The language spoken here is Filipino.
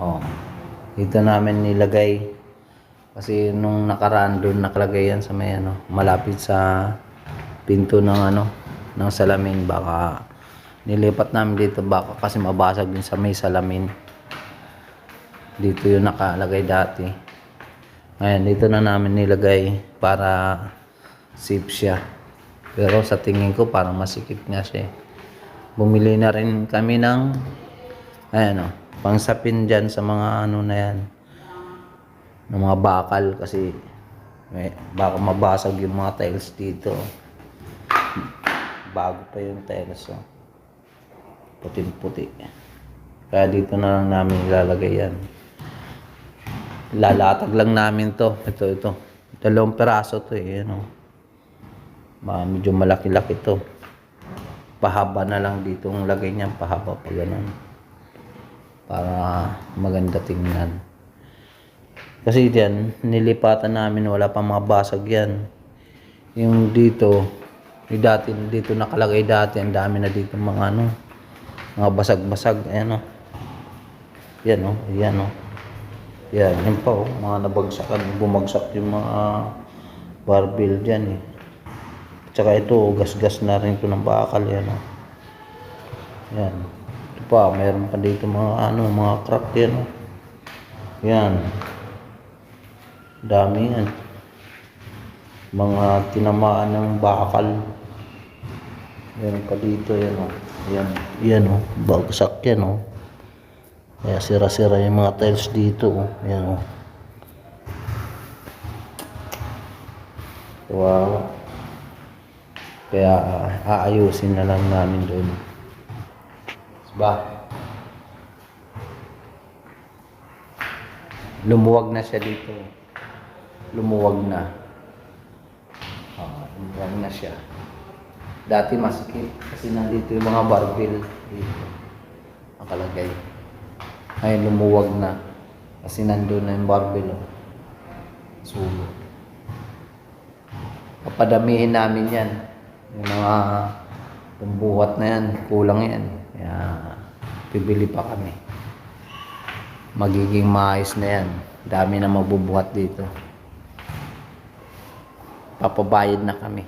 Oh. Dito namin nilagay. Kasi nung nakaraan doon nakalagay yan sa may ano, malapit sa pinto ng ano, ng salamin baka nilipat namin dito baka kasi mabasag din sa may salamin. Dito yung nakalagay dati. Ngayon, dito na namin nilagay para safe siya. Pero sa tingin ko parang masikip nga siya. eh. Bumili na rin kami ng ayan o, pangsapin dyan sa mga ano na yan. Ng mga bakal kasi may, baka mabasag yung mga tiles dito. Bago pa yung tiles oh. Puting-puti. Kaya dito na lang namin ilalagay yan. Lalatag lang namin to. Ito, ito. Dalawang peraso to eh. Ano. Ma, medyo malaki-laki to. Pahaba na lang dito ang lagay niya. Pahaba pa ganun. Para maganda tingnan. Kasi diyan, nilipatan namin wala pa mga basag yan. Yung dito, yung dati, dito nakalagay dati, ang dami na dito mga ano, mga basag-basag, ayan o. Yan o, yan o. Yan, yan pa o, mga nabagsakan, bumagsak yung mga barbell dyan eh. Tsaka ito, gas-gas na rin ito ng bakal yan o. Yan. Ito pa, mayroon pa dito mga ano, mga crack yan o. Yan. Dami yan. Mga tinamaan ng bakal. Meron pa dito yan o. Yan. Yan o. Bagsak yan o. Kaya sira-sira yung mga tiles dito o. Yan o. Kawawa. Kaya ah, aayusin na lang namin doon. Ba? Lumuwag na siya dito. Lumuwag na. Ah, lumuwag na siya. Dati masikip kasi nandito yung mga barbell dito. Nakalagay. Ngayon lumuwag na. Kasi nandun na yung barbell. Oh. Sulo. Papadamihin namin yan. Yung mga pambuhat na yan. Kulang yan. Kaya bibili pa kami. Magiging maayos na yan. Dami na mabubuhat dito. Papabayad na kami.